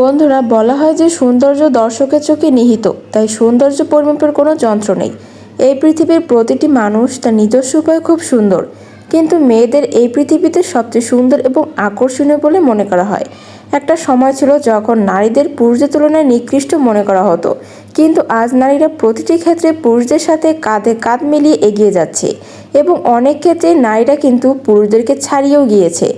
বন্ধুরা, বলা হয় যে সৌন্দর্য দর্শকের চোখে নিহিত, তাই সৌন্দর্য পরিমাপের কোনো যন্ত্র নেই। এই পৃথিবীর প্রতিটি মানুষ তার নিজস্ব উপায়ে খুব সুন্দর, কিন্তু মেয়েদের এই পৃথিবীতে সবচেয়ে সুন্দর এবং আকর্ষণীয় বলে মনে করা হয়। একটা সময় ছিল যখন নারীদের পুরুষদের তুলনায় নিকৃষ্ট মনে করা হতো, কিন্তু আজ নারীরা প্রতিটি ক্ষেত্রে পুরুষদের সাথে কাঁধে কাঁধ মিলিয়ে এগিয়ে যাচ্ছে এবং অনেক ক্ষেত্রে নারীরা কিন্তু পুরুষদেরকে ছাড়িয়েও গিয়েছে।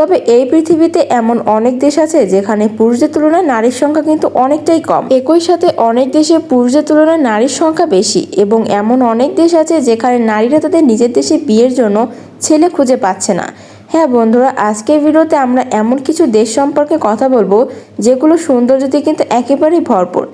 তবে এই পৃথিবীতে এমন অনেক দেশ আছে যেখানে পুরুষদের তুলনায় নারীর সংখ্যা কিন্তু অনেকটাই কম। একই সাথে অনেক দেশে পুরুষদের তুলনায় নারীর সংখ্যা বেশি এবং এমন অনেক দেশ আছে যেখানে নারীরা তাদের নিজের দেশে বিয়ের জন্য ছেলে খুঁজে পাচ্ছে না। হ্যাঁ বন্ধুরা, আজকের ভিডিওতে আমরা এমন কিছু দেশ সম্পর্কে কথা বলব যেগুলো সৌন্দর্যতে কিন্তু একেবারেই ভরপুর,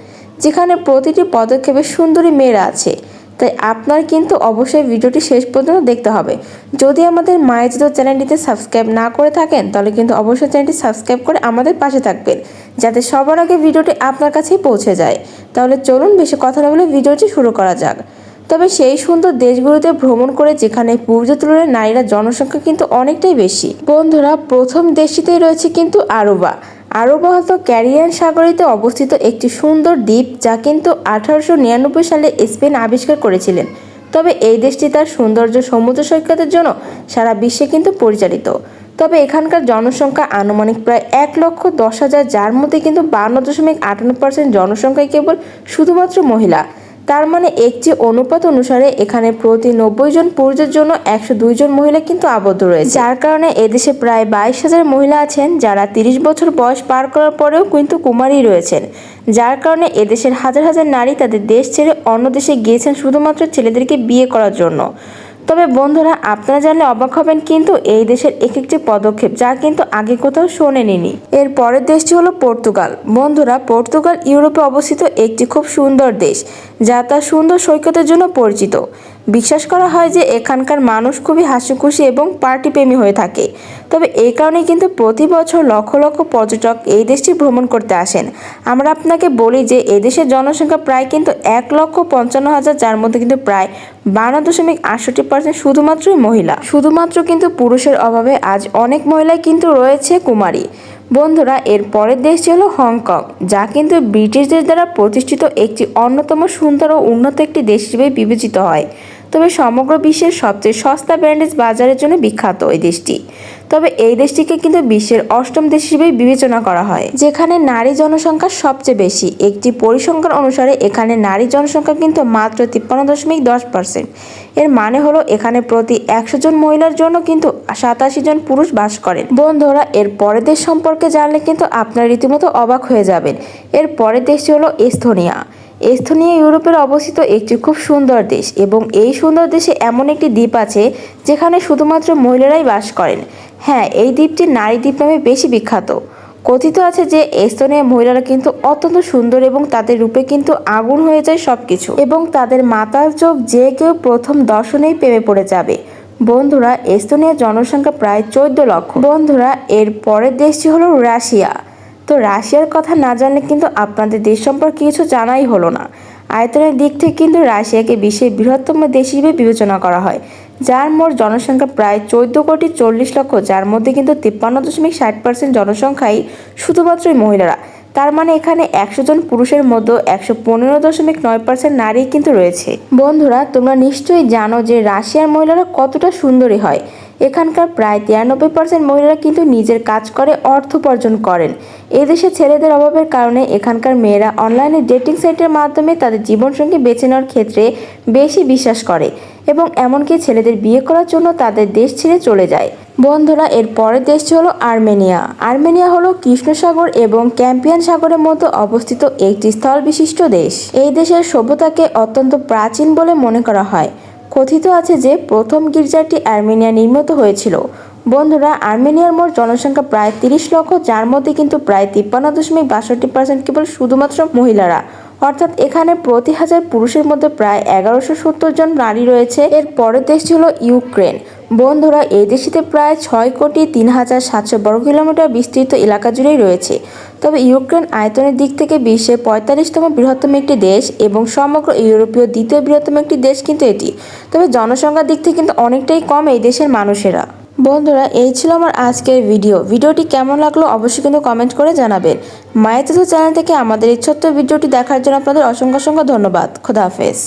যেখানে প্রতিটি পদক্ষেপে সুন্দরী মেয়েরা আছে। তাই আপনার কিন্তু অবশ্যই ভিডিওটি শেষ পর্যন্ত দেখতে হবে। যদি আমাদের মায়ের যদি চ্যানেলটিতে সাবস্ক্রাইব না করে থাকেন, তাহলে কিন্তু অবশ্যই চ্যানেলটি সাবস্ক্রাইব করে আমাদের পাশে থাকবেন, যাতে সবার আগে ভিডিওটি আপনার কাছেই পৌঁছে যায়। তাহলে চলুন বেশি কথা না বলে ভিডিওটি শুরু করা যাক। তবে সেই সুন্দর দেশগুলোতে ভ্রমণ করে যেখানে পুরুষদের তুলনায় নারীরা জনসংখ্যা কিন্তু অনেকটাই বেশি। বন্ধুরা, প্রথম দেশটিতেই রয়েছে কিন্তু আরোবা। আরোবা ক্যারিয়ান সাগরিতে অবস্থিত একটি সুন্দর দ্বীপ যা কিন্তু আঠারোশো নিরানব্বই সালে স্পেন আবিষ্কার করেছিলেন। তবে এই দেশটি তার সৌন্দর্য সমুদ্র সৈকতের জন্য সারা বিশ্বে কিন্তু পরিচালিত। তবে এখানকার জনসংখ্যা আনুমানিক প্রায় এক লক্ষ দশ হাজার, যার মধ্যে কিন্তু বান্ন দশমিক আটান্ন পার্সেন্ট জনসংখ্যাই কেবল শুধুমাত্র মহিলা। তার মানে একটি অনুপাত অনুসারে এখানে প্রতি নব্বই জন পুরুষের জন্য একশো দুই জন মহিলা কিন্তু আবদ্ধ রয়েছে। যার কারণে এদেশে প্রায় বাইশ হাজার মহিলা আছেন যারা তিরিশ বছর বয়স পার করার পরেও কিন্তু কুমারী রয়েছেন। যার কারণে এদেশের হাজার হাজার নারী তাদের দেশ ছেড়ে অন্য দেশে গিয়েছেন শুধুমাত্র ছেলেদেরকে বিয়ে করার জন্য। তবে বন্ধুরা, আপনারা জানলে অবাক হবেন কিন্তু এই দেশের এক একটি পদক্ষেপ যা কিন্তু আগে কোথাও শোনে শোনেনি এর পরের দেশটি হলো পর্তুগাল। বন্ধুরা, পর্তুগাল ইউরোপে অবস্থিত একটি খুব সুন্দর দেশ, যা তার সুন্দর সৈকতের জন্য পরিচিত। বিশ্বাস করা হয় যে এখানকার মানুষ খুবই হাসিখুশি এবং পার্টিপ্রেমী হয়ে থাকে। তবে এই কারণেই কিন্তু প্রতি বছর লক্ষ লক্ষ পর্যটক এই দেশটি ভ্রমণ করতে আসেন। আমরা আপনাকে বলি যে এই দেশের জনসংখ্যা প্রায় কিন্তু এক লক্ষ পঞ্চান্ন হাজার, যার মধ্যে কিন্তু প্রায় বারো দশমিক আটষট্টি পার্সেন্ট শুধুমাত্রই মহিলা। শুধুমাত্র কিন্তু পুরুষের অভাবে আজ অনেক মহিলাই কিন্তু রয়েছে কুমারী। বন্ধুরা, এর পরের দেশটি হলো হংকং, যা কিন্তু ব্রিটিশদের দ্বারা প্রতিষ্ঠিত একটি অন্যতম সুন্দর ও উন্নত একটি দেশ হিসেবে বিবেচিত হয়। তবে সমগ্র বিশ্বের সবচেয়ে সস্তা ব্যান্ডেজ বাজারের জন্য বিখ্যাত এই দেশটি। তবে এই দেশটিকে কিন্তু বিশ্বের অষ্টম দেশ হিসেবে বিবেচনা করা হয়। যেখানে নারী জনসংখ্যা সবচেয়ে বেশি, একটি পরিসংখ্যান অনুসারে এখানে নারী জনসংখ্যা কিন্তু মাত্র তিপ্পান্ন দশমিক দশ পার্সেন্ট। এর মানে হলো এখানে প্রতি একশো জন মহিলার জন্য কিন্তু সাতাশি জন পুরুষ বাস করেন। বন্ধুরা, এর পরের দেশ সম্পর্কে জানলে কিন্তু আপনার রীতিমতো অবাক হয়ে যাবেন। এর পরের দেশটি হলো এস্তোনিয়া। এস্তোনিয়া ইউরোপের অবস্থিত একটি খুব সুন্দর দেশ এবং এই সুন্দর দেশে এমন একটি দ্বীপ আছে যেখানে শুধুমাত্র মহিলারাই বাস করেন। হ্যাঁ এই দ্বীপটি নারী দ্বীপ নামে বেশি বিখ্যাত। কথিত আছে যে এস্তোনিয়া মহিলারা কিন্তু অত্যন্ত সুন্দর এবং তাদের রূপে কিন্তু আগুন হয়ে যায় সব কিছু এবং তাদের মাতার চোখ যে কেউ প্রথম দর্শনেই প্রেমে পড়ে যাবে। বন্ধুরা এস্তোনিয়ার জনসংখ্যা প্রায় চোদ্দ লক্ষ। বন্ধুরা, এর পরের দেশটি হলো রাশিয়া। তো রাশিয়ার কথা না জানলে কিন্তু আপনাদের দেশ সম্পর্কে কিছু জানাই হলো না। আয়তনের দিক থেকে কিন্তু রাশিয়াকে বিশ্বের বৃহত্তম দেশ হিসেবে বিবেচনা করা হয়, যার মোট জনসংখ্যা প্রায় চোদ্দ কোটি চল্লিশ লক্ষ, যার মধ্যে কিন্তু তিপ্পান্ন দশমিক ষাট পার্সেন্ট জনসংখ্যাই শুধুমাত্রই মহিলারা। তার মানে এখানে একশো জন পুরুষের মধ্যে একশো পনেরো দশমিক নয় পার্সেন্ট নারী কিন্তু রয়েছে। বন্ধুরা, তোমরা নিশ্চয়ই জানো যে রাশিয়ার মহিলারা কতটা সুন্দরী হয়। এখানকার প্রায় তিরানব্বই পার্সেন্ট মহিলারা কিন্তু নিজের কাজ করে, অর্থ উপার্জন করেন। এদেশে ছেলেদের অভাবের কারণে এখানকার মেয়েরা অনলাইনে ডেটিং সাইটের মাধ্যমে তাদের জীবনসঙ্গী বেছে নেওয়ার ক্ষেত্রে বেশি বিশ্বাস করে এবং এমনকি ছেলেদের বিয়ে করার জন্য তাদের দেশ ছেড়ে চলে যায়। বন্ধুরা, এর পরের দেশটি হলো আর্মেনিয়া। আর্মেনিয়া হলো কৃষ্ণ সাগর এবং ক্যাম্পিয়ান সাগরের মধ্যে অবস্থিত একটি স্থল বিশিষ্ট দেশ। এই দেশের সভ্যতাকে অত্যন্ত প্রাচীন বলে মনে করা হয়। কথিত আছে যে, প্রথম গির্জাটি আর্মেনিয়া নির্মিত হয়েছিল। বন্ধুরা, আর্মেনিয়ার মোট জনসংখ্যা প্রায় তিরিশ লক্ষ, যার মধ্যে কিন্তু প্রায় তিপ্পান্ন দশমিক বাষট্টি পার্সেন্ট কেবল শুধুমাত্র মহিলারা। অর্থাৎ এখানে প্রতি হাজার পুরুষের মধ্যে প্রায় এগারোশো সত্তর জন নারী রয়েছে। এর পরের দেশ ছিল ইউক্রেন। বন্ধুরা, এই দেশটিতে প্রায় ছয় কোটি তিন হাজার সাতশো বর্গ কিলোমিটার বিস্তৃত এলাকা জুড়েই রয়েছে। তবে ইউক্রেন আয়তনের দিক থেকে বিশ্বের পঁয়তাল্লিশতম বৃহত্তম একটি দেশ এবং সমগ্র ইউরোপীয় দ্বিতীয় বৃহত্তম একটি দেশ কিন্তু এটি। তবে জনসংখ্যার দিক থেকে কিন্তু অনেকটাই কম এই দেশের মানুষেরা। বন্ধুরা, এই ছিল আমার আজকের ভিডিও। ভিডিওটি কেমন লাগল অবশ্যই কিন্তু কমেন্ট করে জানাবেন। মায়ের চ্যানেল থেকে আমাদের এই ছোট্ট ভিডিওটি দেখার জন্য আপনাদের অসংখ্য অসংখ্য ধন্যবাদ। খোদা হাফেজ।